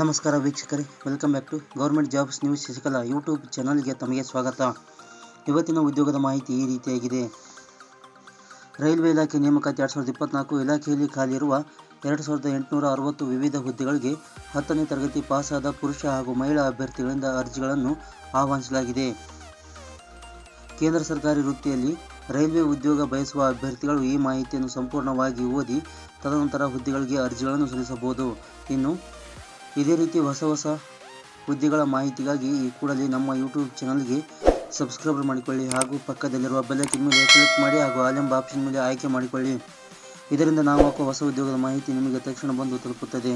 ನಮಸ್ಕಾರ ವೀಕ್ಷಕರೇ welcome back to government jobs news Shashikala YouTube ಚಾನಲ್ಗೆ ತಮಗೆ ಸ್ವಾಗತ. ಇವತ್ತಿನ ಉದ್ಯೋಗದ ಮಾಹಿತಿ ಈ ರೀತಿಯಾಗಿದೆ. ರೈಲ್ವೆ ಇಲಾಖೆ ನೇಮಕಾತಿ ಎರಡು ಸಾವಿರದ ಇಪ್ಪತ್ನಾಲ್ಕು ಇಲಾಖೆಯಲ್ಲಿ ಖಾಲಿ ಇರುವ ಎರಡು ಸಾವಿರದ ಎಂಟುನೂರ ಅರವತ್ತು ವಿವಿಧ ಹುದ್ದೆಗಳಿಗೆ ಹತ್ತನೇ ತರಗತಿ ಪಾಸಾದ ಪುರುಷ ಹಾಗೂ ಮಹಿಳಾ ಅಭ್ಯರ್ಥಿಗಳಿಂದ ಅರ್ಜಿಗಳನ್ನು ಆಹ್ವಾನಿಸಲಾಗಿದೆ. ಕೇಂದ್ರ ಸರ್ಕಾರಿ ವೃತ್ತಿಯಲ್ಲಿ ರೈಲ್ವೆ ಉದ್ಯೋಗ ಬಯಸುವ ಅಭ್ಯರ್ಥಿಗಳು ಈ ಮಾಹಿತಿಯನ್ನು ಸಂಪೂರ್ಣವಾಗಿ ಓದಿ, ತದನಂತರ ಹುದ್ದೆಗಳಿಗೆ ಅರ್ಜಿಗಳನ್ನು ಸಲ್ಲಿಸಬಹುದು. ಇನ್ನು, ಇದೇ ರೀತಿ ಹೊಸ ಹೊಸ ಹುದ್ದೆಗಳ ಮಾಹಿತಿಗಾಗಿ ಈ ಕೂಡಲೇ ನಮ್ಮ ಯೂಟ್ಯೂಬ್ ಚಾನಲ್ಗೆ ಸಬ್ಸ್ಕ್ರೈಬ್ ಮಾಡಿಕೊಳ್ಳಿ ಹಾಗೂ ಪಕ್ಕದಲ್ಲಿರುವ ಬೆಲ್ಲೈಕನ್ ಮೇಲೆ ಕ್ಲಿಕ್ ಮಾಡಿ ಹಾಗೂ ಆಲೆಂಬ ಆಪ್ಷನ್ ಮೇಲೆ ಆಯ್ಕೆ ಮಾಡಿಕೊಳ್ಳಿ. ಇದರಿಂದ ನಾವು ಹಾಕುವ ಹೊಸ ಉದ್ಯೋಗದ ಮಾಹಿತಿ ನಿಮಗೆ ತಕ್ಷಣ ಬಂದು ತಲುಪುತ್ತದೆ.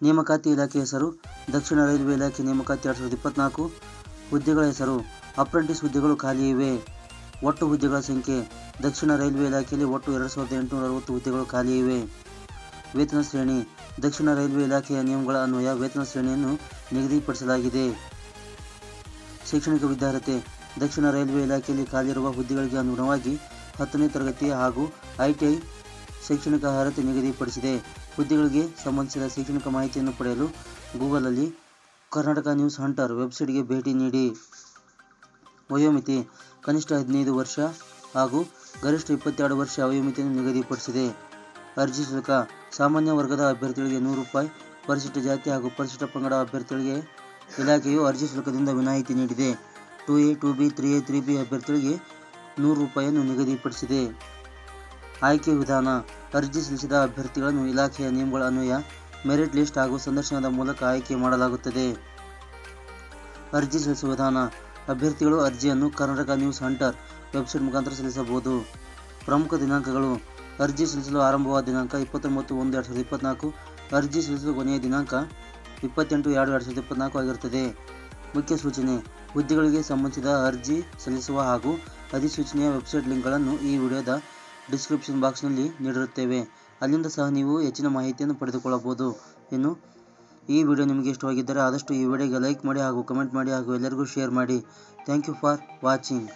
ನೇಮಕಾತಿ ಇಲಾಖೆ ಹೆಸರು, ದಕ್ಷಿಣ ರೈಲ್ವೆ ಇಲಾಖೆ ನೇಮಕಾತಿ ಎರಡು ಸಾವಿರದ ಇಪ್ಪತ್ನಾಲ್ಕು ಹುದ್ದೆಗಳ ಹೆಸರು, ಅಪ್ರೆಂಟಿಸ್ ಹುದ್ದೆಗಳು ಖಾಲಿ ಇವೆ. ಒಟ್ಟು ಹುದ್ದೆಗಳ ಸಂಖ್ಯೆ. ದಕ್ಷಿಣ ರೈಲ್ವೆ ಇಲಾಖೆಯಲ್ಲಿ ಒಟ್ಟು ಎರಡು ಸಾವಿರದ ಎಂಟುನೂರ ಅರವತ್ತು ಹುದ್ದೆಗಳು ಖಾಲಿ ಇವೆ. ವೇತನ ಶ್ರೇಣಿ. ದಕ್ಷಿಣ ರೈಲ್ವೆ ಇಲಾಖೆಯ ನಿಯಮಗಳ ಅನ್ವಯ ವೇತನ ಶ್ರೇಣಿಯನ್ನು ನಿಗದಿಪಡಿಸಲಾಗಿದೆ. ಶೈಕ್ಷಣಿಕ ವಿದ್ಯಾರ್ಹತೆ. ದಕ್ಷಿಣ ರೈಲ್ವೆ ಇಲಾಖೆಯಲ್ಲಿ ಖಾಲಿರುವ ಹುದ್ದೆಗಳಿಗೆ ಅನುಗುಣವಾಗಿ ಹತ್ತನೇ ತರಗತಿ ಹಾಗೂ ಐಟಿಐ ಶೈಕ್ಷಣಿಕ ಅರ್ಹತೆ ನಿಗದಿಪಡಿಸಿದೆ. ಹುದ್ದೆಗಳಿಗೆ ಸಂಬಂಧಿಸಿದ ಶೈಕ್ಷಣಿಕ ಮಾಹಿತಿಯನ್ನು ಪಡೆಯಲು ಗೂಗಲಲ್ಲಿ ಕರ್ನಾಟಕ ನ್ಯೂಸ್ ಹಂಟರ್ ವೆಬ್ಸೈಟ್ಗೆ ಭೇಟಿ ನೀಡಿ. ವಯೋಮಿತಿ ಕನಿಷ್ಠ ಹದಿನೈದು ವರ್ಷ ಹಾಗೂ ಗರಿಷ್ಠ ಇಪ್ಪತ್ತೆರಡು ವರ್ಷ ವಯೋಮಿತಿಯನ್ನು ನಿಗದಿಪಡಿಸಿದೆ. ಅರ್ಜಿ ಶುಲ್ಕ ಸಾಮಾನ್ಯ ವರ್ಗದ ಅಭ್ಯರ್ಥಿಗಳಿಗೆ ನೂರು ರೂಪಾಯಿ, ಪರಿಶಿಷ್ಟ ಜಾತಿ ಹಾಗೂ ಪರಿಶಿಷ್ಟ ಪಂಗಡ ಅಭ್ಯರ್ಥಿಗಳಿಗೆ ಇಲಾಖೆಯು ಅರ್ಜಿ ಶುಲ್ಕದಿಂದ ವಿನಾಯಿತಿ ನೀಡಿದೆ. Two A, two B, three A, three B ಅಭ್ಯರ್ಥಿಗಳಿಗೆ ನೂರು ರೂಪಾಯಿಯನ್ನು ನಿಗದಿಪಡಿಸಿದೆ. ಆಯ್ಕೆ ವಿಧಾನ. ಅರ್ಜಿ ಸಲ್ಲಿಸಿದ ಅಭ್ಯರ್ಥಿಗಳನ್ನು ಇಲಾಖೆಯ ನಿಯಮಗಳ ಅನ್ವಯ, ಮೆರಿಟ್ ಲಿಸ್ಟ್ ಹಾಗೂ ಸಂದರ್ಶನದ ಮೂಲಕ ಆಯ್ಕೆ ಮಾಡಲಾಗುತ್ತದೆ. ಅರ್ಜಿ ಸಲ್ಲಿಸುವ ವಿಧಾನ. ಅಭ್ಯರ್ಥಿಗಳು ಅರ್ಜಿಯನ್ನು ಕರ್ನಾಟಕ ನ್ಯೂಸ್ ಹಂಟರ್ ವೆಬ್ಸೈಟ್ ಮುಖಾಂತರ ಸಲ್ಲಿಸಬಹುದು. ಪ್ರಮುಖ ದಿನಾಂಕಗಳು. ಅರ್ಜಿ ಸಲ್ಲಿಸಲು ಆರಂಭವಾದ ದಿನಾಂಕ ಇಪ್ಪತ್ತೊಂಬತ್ತು ಒಂದು ಎರಡು ಸಾವಿರದ ಇಪ್ಪತ್ನಾಲ್ಕು. ಅರ್ಜಿ ಸಲ್ಲಿಸಲು ಕೊನೆಯ ದಿನಾಂಕ ಇಪ್ಪತ್ತೆಂಟು ಎರಡು ಎರಡು ಸಾವಿರದ ಇಪ್ಪತ್ನಾಲ್ಕು ಆಗಿರುತ್ತದೆ. ಮುಖ್ಯ ಸೂಚನೆ. ಹುದ್ದೆಗಳಿಗೆ ಸಂಬಂಧಿಸಿದ ಅರ್ಜಿ ಸಲ್ಲಿಸುವ ಹಾಗೂ ಅಧಿಸೂಚನೆಯ ವೆಬ್ಸೈಟ್ ಲಿಂಕ್ಗಳನ್ನು ಈ ವಿಡಿಯೋದ ಡಿಸ್ಕ್ರಿಪ್ಷನ್ ಬಾಕ್ಸ್ನಲ್ಲಿ ನೀಡಿರುತ್ತೇವೆ. ಅಲ್ಲಿಂದ ಸಹ ನೀವು ಹೆಚ್ಚಿನ ಮಾಹಿತಿಯನ್ನು ಪಡೆದುಕೊಳ್ಳಬಹುದು. ಇನ್ನು ಈ ವಿಡಿಯೋ ನಿಮಗೆ ಇಷ್ಟವಾಗಿದ್ದರೆ ಆದಷ್ಟು ಈ ವಿಡಿಯೋಗೆ ಲೈಕ್ ಮಾಡಿ ಹಾಗೂ ಕಮೆಂಟ್ ಮಾಡಿ ಹಾಗೂ ಎಲ್ಲರಿಗೂ ಶೇರ್ ಮಾಡಿ. Thank you for watching.